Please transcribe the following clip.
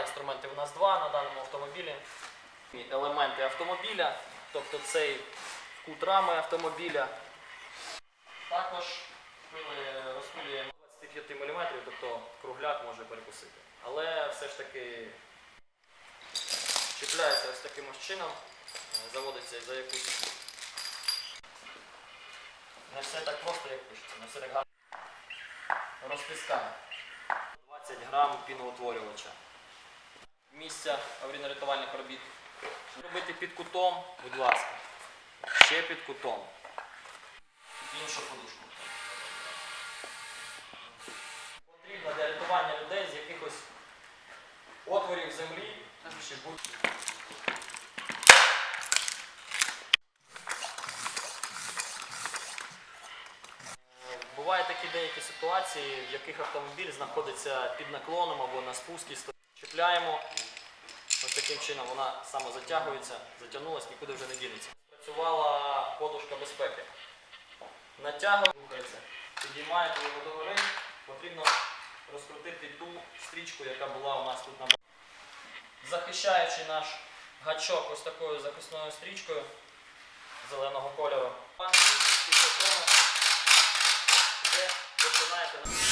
інструментів у нас два на даному автомобілі. Елементи автомобіля, тобто цей кут рами автомобіля. Також пили- розпилюємо 25 мм, тобто кругляк може перекусити. Але все ж таки чіпляється ось таким ось чином, е, заводиться за якусь. Не все так просто, як пишеться, не все так гарно. Розтискаємо. 20 грам піноутворювача. Місця аварійно-рятувальних робіт. Робити під кутом, будь ласка. Ще під кутом. Іншу подушку. Потрібно для рятування людей з якихось отворів землі чи будь Бувають такі деякі ситуації, в яких автомобіль знаходиться під наклоном або на спуску. Чіпляємо. Ось таким чином вона самозатягується, затягнулась, нікуди вже не дінеться. Працювала подушка безпеки. Натягує, рухається. Підіймаєте його догори, потрібно розкрутити ту стрічку, яка була у нас тут на борту. Захищаючи наш гачок ось такою захисною стрічкою зеленого кольору. Obrigado.